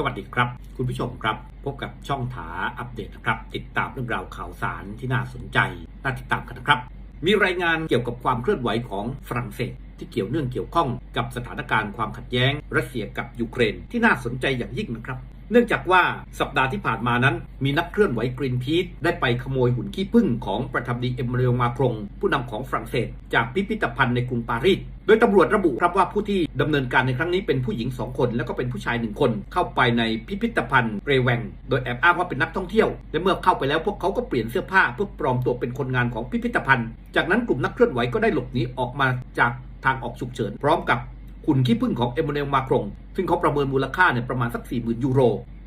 สวัสดีครับ คุณผู้ชมครับ พบกับช่องถาอัปเดตนะครับ ติดตามเรื่องราวข่าวสารที่น่าสนใจน่าติดตามกันนะครับ มีรายงานเกี่ยวกับความเคลื่อนไหวของฝรั่งเศส ที่เกี่ยวเนื่องเกี่ยวข้องกับสถานการณ์ความขัดแย้ง รัสเซียกับยูเครนที่น่าสนใจอย่างยิ่งนะครับ เนื่องจากว่าสัปดาห์ที่ผ่านมานั้น มีนักเคลื่อนไหวกรีนพีทได้ไปขโมยหุ่นขี้ผึ้งของประธานดีเอมมานูเอลมาครงผู้นำของฝรั่งเศส จากพิพิธภัณฑ์ในกรุงปารีสโดยตำรวจระบุครับว่าผู้ที่ดำเนินการในครั้งนี้เป็นผู้หญิง 2 คน แล้วก็เป็นผู้ชาย 1 คน เข้าไปในพิพิธภัณฑ์เรแวง โดยแอบอ้างว่าเป็นนักท่องเที่ยว และเมื่อเข้าไปแล้วพวกเขาก็เปลี่ยนเสื้อผ้าเพื่อปลอมตัวเป็นคนงานของพิพิธภัณฑ์ จากนั้นกลุ่มนักเคลื่อนไหวก็ได้หลบหนีออกมาจากทางออกฉุกเฉินพร้อมกับ หุ่นขี้ผึ้งของเอมมานูเอลมาครง ซึ่งเขาประเมินมูลค่าเนี่ยประมาณสัก 40,000 ยูโร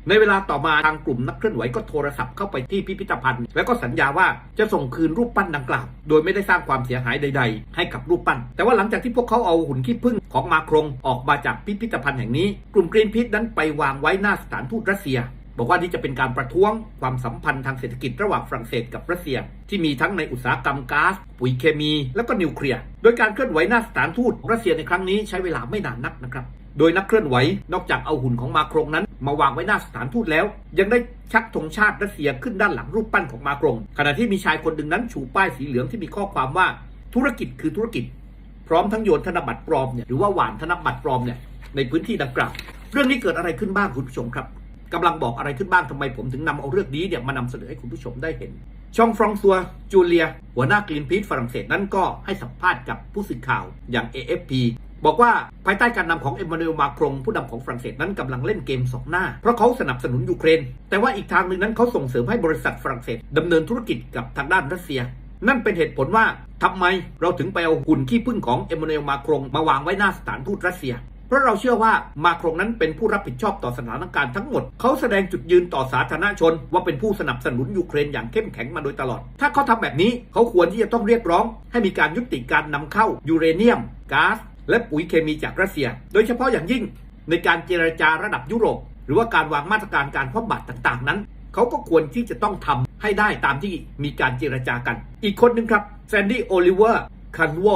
ในเวลาต่อมาทางกลุ่มนักเคลื่อนไหวก็โทรศัพท์เข้าไปที่พิพิธภัณฑ์ แล้วก็สัญญาว่าจะส่งคืนรูปปั้นดังกล่าว โดยไม่ได้สร้างความเสียหายใด ๆ ให้กับรูปปั้น แต่ว่าหลังจากที่พวกเขาเอาหุ่นขี้ผึ้งของมาครงออกมาจากพิพิธภัณฑ์แห่งนี้ กลุ่มกรีนพีทนั้นไปวางไว้หน้าสถานทูตรัสเซีย บอกว่านี่จะเป็นการประท้วงความสัมพันธ์ทางเศรษฐกิจระหว่างฝรั่งเศสกับรัสเซีย ที่มีทั้งในอุตสาหกรรมก๊าซปุ๋ยเคมี และก็นิวเคลียร์โดยการเคลื่อนไหวหน้าสถานทูตรัสเซียในครั้งนี้ใช้เวลาไม่นานนักนะครับ โดยนักเคลื่อนไหวนอกจากเอาหุ่นของมาครงนั้น มาวางไว้หน้าสถานทูตแล้ว ยังได้ชักธงชาติรัสเซียขึ้นด้านหลังรูปปั้นของมาครง ขณะที่มีชายคนหนึ่งนั้นชูป้ายสีเหลืองที่มีข้อความว่าธุรกิจคือธุรกิจ พร้อมทั้งโยนธนบัตรปลอมเนี่ยหรือว่าหวานธนบัตรปลอมเนี่ยในพื้นที่ดังกล่าวเรื่องนี้เกิดอะไรขึ้นบ้างคุณผู้ชมครับ กำลังบอกอะไรขึ้นบ้างทำไมผมถึงนำเอาเรื่องนี้เนี่ยมานำเสนอให้คุณผู้ชมได้เห็น ช่องฟรองซัวจูเลีย หัวหน้ากรีนพีทฝรั่งเศสนั้นก็ให้สัมภาษณ์กับผู้สื่อข่าวอย่าง AFP บอกว่าภายใต้การนำของเอ็มมานูเอลมาครงผู้นำของฝรั่งเศสนั้นกำลังเล่นเกมสองหน้า เพราะเขาสนับสนุนยูเครน แต่ว่าอีกทางหนึ่งนั้นเขาส่งเสริมให้บริษัทฝรั่งเศสดำเนินธุรกิจกับทางด้านรัสเซีย นั่นเป็นเหตุผลว่าทำไมเราถึงไปเอาหุ่นขี้ผึ้งของเอ็มมานูเอลมาครงมาวางไว้หน้าสถานทูตรัสเซีย เพราะเราเชื่อว่ามาครงนั้นเป็นผู้รับผิดชอบต่อสถานการณ์ทั้งหมด เขาแสดงจุดยืนต่อสาธารณชน ว่าเป็นผู้สนับสนุนยูเครนอย่างเข้มแข็งมาโดยตลอด ถ้าเขาทำแบบนี้เขาควรที่จะต้องเรียกร้อง ให้มีการยุติการนำเข้ายูเรเนียมก๊าซและปุ๋ยเคมีจากรัสเซีย โดยเฉพาะอย่างยิ่ง ในการเจรจาระดับยุโรป หรือว่าการวางมาตรการการคว่ำบาตรต่างๆ นั้น เขาก็ควรที่จะต้องทำให้ได้ตามที่มีการเจรจากัน อีกคนหนึ่งครับแซนดี้โอลิเวอร์คันโว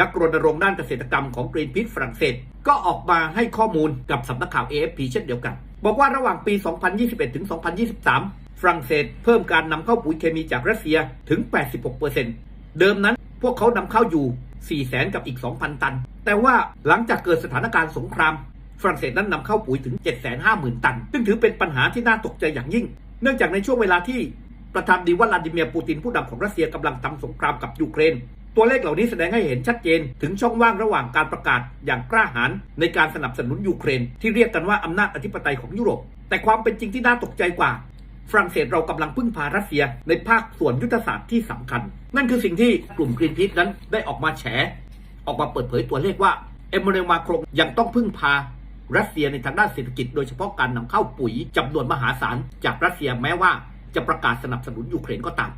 นักรณรงค์ด้านเกษตรกรรมของกรีนพี e ฝรั่งเศส ก็ออกมาให้ข้อมูลกับสำนักข่าว AFP เช่นเดียวกัน บอกว่าระหว่างปี 2021 ถึง 2023 ฝรั่งเศสเพิ่มการนำเข้าปุ๋ยเคมีจากรัสเซียถึง 86%เดิมนั้นพวกเขานำเข้าอยู่ 400,000กับอีก 2,000 ตัน แต่ว่าหลังจากเกิดสถานการณ์สงครามฝรั่งเศสนั้นนำเข้าปุ๋ยถึง 750,000 ตัน ซึ่งถือเป็นปัญหาที่น่าตกใจอย่างยิ่ง เนื่องจากในช่วงเวลาที่ประธานาธิบดีวลาดิเมียร์ปูตินผู้นำของรัสเซียกำลังทำสงครามกับยูเครน ตัวเลขเหล่านี้แสดงให้เห็นชัดเจนถึงช่องว่างระหว่างการประกาศอย่างกล้าหาญในการสนับสนุนยูเครน ที่เรียกกันว่าอำนาจอธิปไตยของยุโรป แต่ความเป็นจริงที่น่าตกใจกว่าฝรั่งเศสเรากำลังพึ่งพารัสเซียในภาคส่วนยุทธศาสตร์ที่สำคัญ นั่นคือสิ่งที่กลุ่มกรีนพีทนั้นได้ออกมาแฉ ออกมาเปิดเผยตัวเลขว่าเอมมานูเอลมาครงยังต้องพึ่งพารัสเซียในทางด้านเศรษฐกิจโดยเฉพาะการนำเข้าปุ๋ยจำนวนมหาศาลจากรัสเซียแม้ว่าจะประกาศสนับสนุนยูเครนก็ตาม